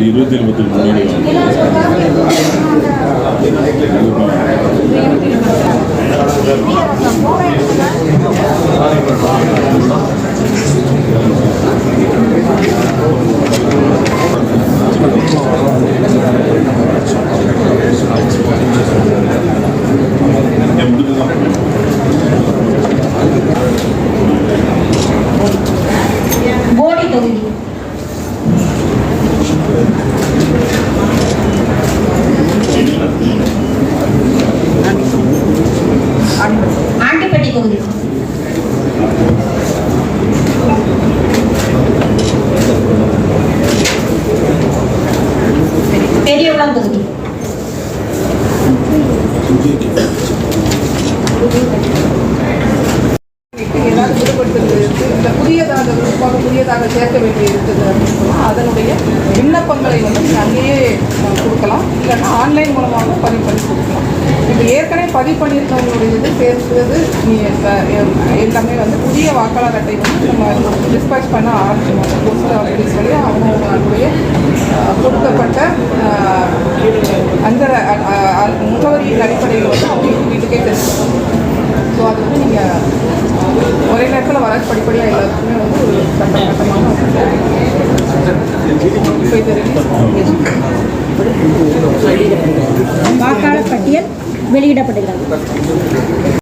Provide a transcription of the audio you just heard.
இருபத்தி ஏழு பத்து முன்னாடி என் 머리 돌리 பெரியகுளம் தொகுதி ஏதாவது இந்த புதியதாக குறிப்பாக புதியதாக சேர்க்க வேண்டிய இருக்குது அப்படின்னு சொன்னால் அதனுடைய விண்ணப்பங்களை வந்து நீங்கள் அங்கேயே கொடுக்கலாம். இல்லைன்னா ஆன்லைன் மூலமாக பதிவு பண்ணி கொடுக்கலாம். இப்போ ஏற்கனவே பதிவு பண்ணியிருந்தவங்களுடைய இது சேர்த்தது நீ எல்லாமே வந்து புதிய வாக்காளர் அட்டை வந்து நம்ம டிஸ்பேச் பண்ண ஆரம்பிச்சிருவோம். போஸ்ட் ஆஃபீஸ் வழி அவங்களுடைய அஹ், கொடுக்கப்பட்ட அந்த முகவரியின் அடிப்படையில் வந்து அவங்க வீட்டுக்கே தெரியும் ஸோ அது வந்து நீங்கள் ஒரே நேரத்தில் வர படிப்படியாக எல்லாத்துக்குமே வந்து ஒரு கட்டம் கட்டமாக வாக்காளர் பட்டியல் வெளியிடப்படுகிறது